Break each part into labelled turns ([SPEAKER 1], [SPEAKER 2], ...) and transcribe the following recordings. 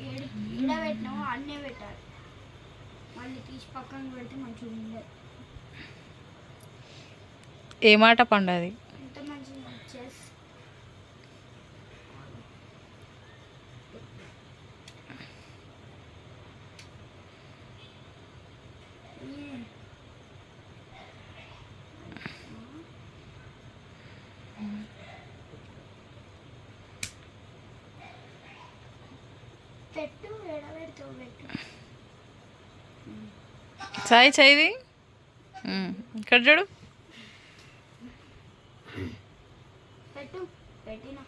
[SPEAKER 1] ఈడ పెట్టినావు అన్నే పెట్టాలి. మళ్ళీ తీసి పక్కన పెడితే మంచిగా ఉండదు
[SPEAKER 2] ఏ మాట పండది
[SPEAKER 1] ఎంత మంచిగా చెస్ పెట్టు ఎడబెడతావు పెట్టు
[SPEAKER 2] సాయి చేయి ఇక్కడ చూడు.
[SPEAKER 1] పెట్టు పెట్టినా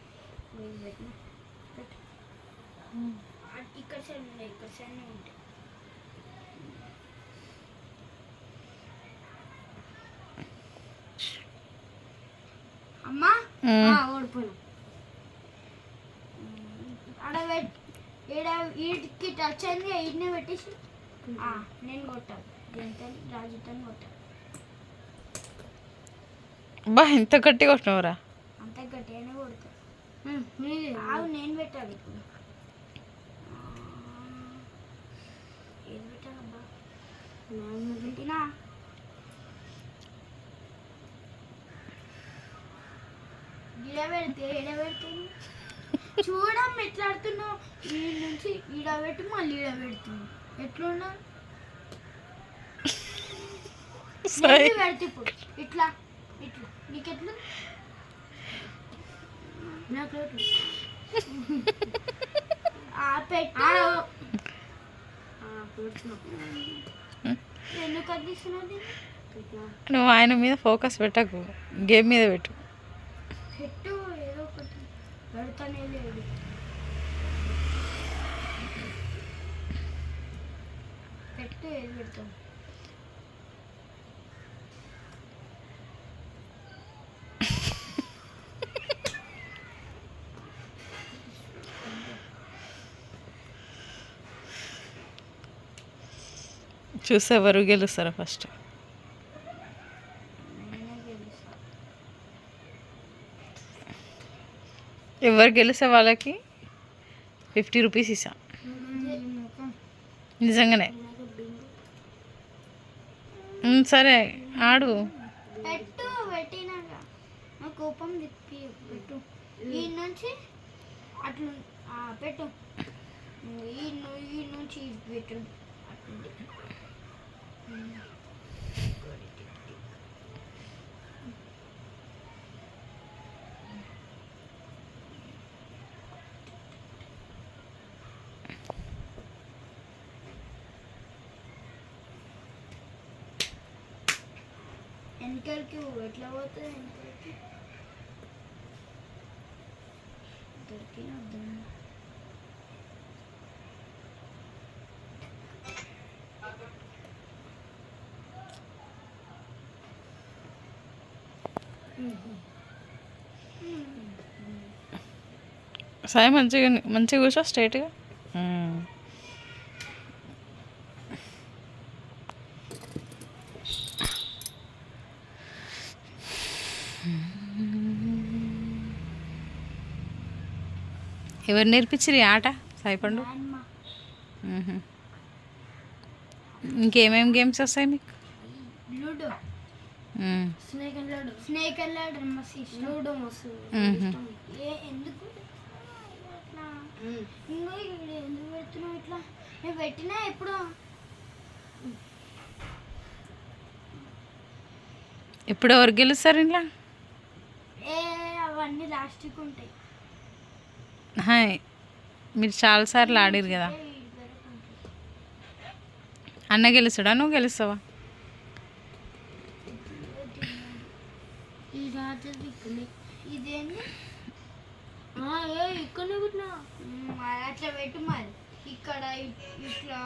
[SPEAKER 1] నువ్వు పెట్టినా పెట్టు అట్ ఇక్కడ సైడ్ ఉండే ఇక్కడ సైడ్ ఉంటాయి అమ్మా
[SPEAKER 2] మ్మ్.
[SPEAKER 1] ఆ, ఓడిపోయినా ఆడ పెట్ ఈడ వీటికి టచ్ అయింది వీటిని పెట్టేసి ఆ, నేను కొట్టాలి దీంతో రాజుతో కొట్టాలి
[SPEAKER 2] బా ఎంత గట్టిగా కొట్టినవరా.
[SPEAKER 1] అంత గట్టిగానే కొడతా ఆవు నేను పెట్టాలి ఇప్పుడు. ఏది పెట్టాలబ్బా? పెట్టినా? ఈడ పెడితే పెడుతుంది? చూడమ్మ ఎట్లా ఆడుతున్నావు ఈ నుంచి ఈడ పెట్టి మళ్ళీ ఈడ పెడుతుంది. ఎట్లున్నా? పెడితే ఇప్పుడు. ఇట్లా ఇట్లా. నీకెట్లు? నాకు
[SPEAKER 2] నువ్వు ఆయన మీద ఫోకస్ పెట్టకు. గేమ్ మీద పెట్టు.
[SPEAKER 1] పెట్టు ఏదో ఒకటి. పెడతానే లేదు. పెట్టు ఏది పెడతాం
[SPEAKER 2] చూస్తే ఎవరు గెలుస్తారా ఫస్ట్
[SPEAKER 1] నేనే గెలుస్తా
[SPEAKER 2] ఎవరు గెలిస్తే వాళ్ళకి ఫిఫ్టీ రూపీస్ ఇస్తా నిజంగానే ఉమ్, సరే ఆడు.
[SPEAKER 1] పెట్టు పెట్టినాక. నా కోపం తిప్పి పెట్టు. ఈ నుంచి అట్లా పెట్టు. ఈ ను- నుంచి ఇది పెట్టు. అట్లుంది. వెనకాలకి ఎట్లా పోతుంది వెనకాలకి దొరికిన అర్థం
[SPEAKER 2] సాయి మంచిగా మంచిగా కూర్చో స్ట్రైట్గా ఎవరు నేర్పించిరు ఈ ఆట? సాయి పండు
[SPEAKER 1] అమ్మ
[SPEAKER 2] మ్మ్. ఇంకేమేం గేమ్స్ వస్తాయి మీకు?
[SPEAKER 1] Ludo. Snake and ladder snake and ladder మస్తు ఇష్టం. లూడో మస్తు. ఏ ఎందుకు? ఇట్లా. ఇంకో ఇక్కడ ఎందుకు పెడుతున్నావు ఇట్లా? నేను పెట్టినా ఎప్పుడు.
[SPEAKER 2] ఇప్పుడు ఎవరు గెలుస్తారు ఇంట్లో?
[SPEAKER 1] ఏ అవన్నీ లాస్ట్కి ఉంటాయి.
[SPEAKER 2] హాయ్. మీరు చాలాసార్లు ఆడిరు కదా. అన్న గెలుస్తాడా? నువ్వు గెలుస్తావా?
[SPEAKER 1] ఇక్కడ ఇట్లా ఇట్లా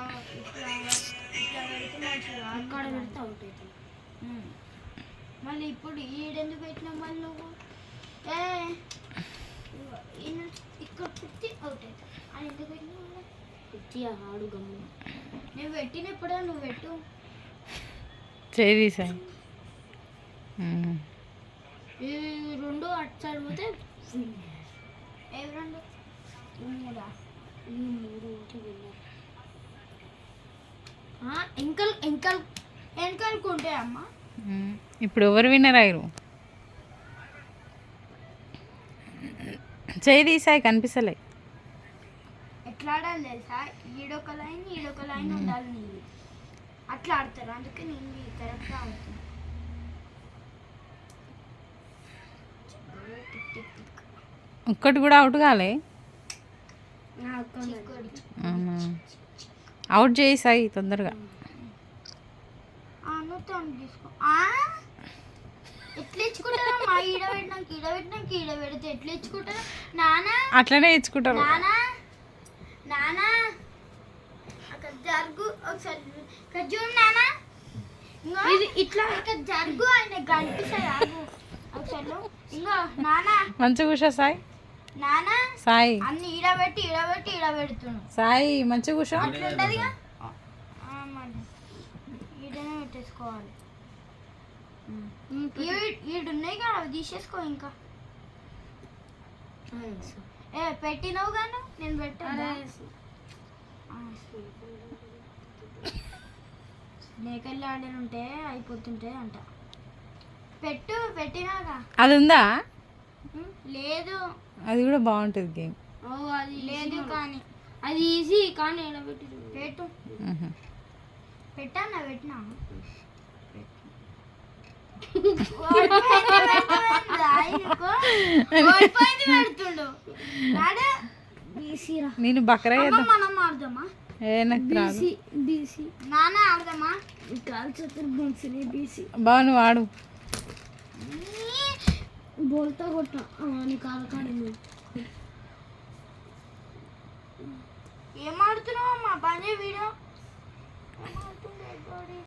[SPEAKER 1] ఇట్లా పెడితే అవుట్ మళ్ళీ ఇప్పుడు ఈడెందుకు పెట్టినావు మళ్ళీ నువ్వు? ఏ ఇక్కడ పెట్టి అవుట్ అవుతుంది అని ఎందుకు పెట్టి ఆడు గమ్ము నేను పెట్టినప్పుడే నువ్వు పెట్టు.
[SPEAKER 2] చేయి.
[SPEAKER 1] ఈ రెండు అటు సైడ్ పోతే ఏవి రెండు మూడా? ఈ మూడు ఒకటి విన్నర్ ఎంకల్ ఎంకల్ వెనకలుకుంటే అమ్మ
[SPEAKER 2] ఉమ్. ఇప్పుడు ఎవరు విన్నర్ అయ్యారు? చేయి తీసాయి కనిపిస్తలే.
[SPEAKER 1] ఎట్లా ఆడాలి తెలుసా? ఈడొక లైన్ ఈడొక లైన్ ఉండాలి నీది అట్లా ఆడతారు. అందుకే నేను కరెక్ట్గా ఆడుతాను
[SPEAKER 2] ఒక్కటి కూడా అవుట్ కాలే. అవుట్ చేసాయి తొందరగా.
[SPEAKER 1] ఆ, నువ్వు తను తీసుకో.
[SPEAKER 2] అట్లనే ఇచ్చుకుంటారు.
[SPEAKER 1] నానా? నానా? అక్కడ జరుగు ఒకసారి చూడు నానా. ఇట్లా. జరుగు ఆయన
[SPEAKER 2] మంచిగా కూర్చో సాయి.
[SPEAKER 1] నానా?
[SPEAKER 2] సాయి.
[SPEAKER 1] అన్ని ఈడబెట్టి
[SPEAKER 2] సాయి మంచిగా కూర్చో.
[SPEAKER 1] అట్లా ఉంటుందిగా ఆ, మరి. ఈడనే పెట్టేసుకోవాలి. ఈడున్నాయి కదా అవి తీసేసుకో ఇంకా. ఏ పెట్టినావు గాను? నేను పెట్టాను మేకల్లి ఆడని ఉంటే అయిపోతుంటే అంట. పెట్టు పెట్టినాగా.
[SPEAKER 2] అది ఉందా?
[SPEAKER 1] లేదు.
[SPEAKER 2] అది కూడా బాగుంటుంది గేమ్.
[SPEAKER 1] అది లేదు కానీ. అది ఈజీ కానీ ఎలా పెట్టి. పెట్టు పెట్టానా పెట్టినా?
[SPEAKER 2] నేను బకరా ఏ నాకు రాదు. బాగా నువ్వు ఆడు.
[SPEAKER 1] బోల్తా కొట్ట. ఏం ఆడుతున్నావు అమ్మా? పని వీడియో.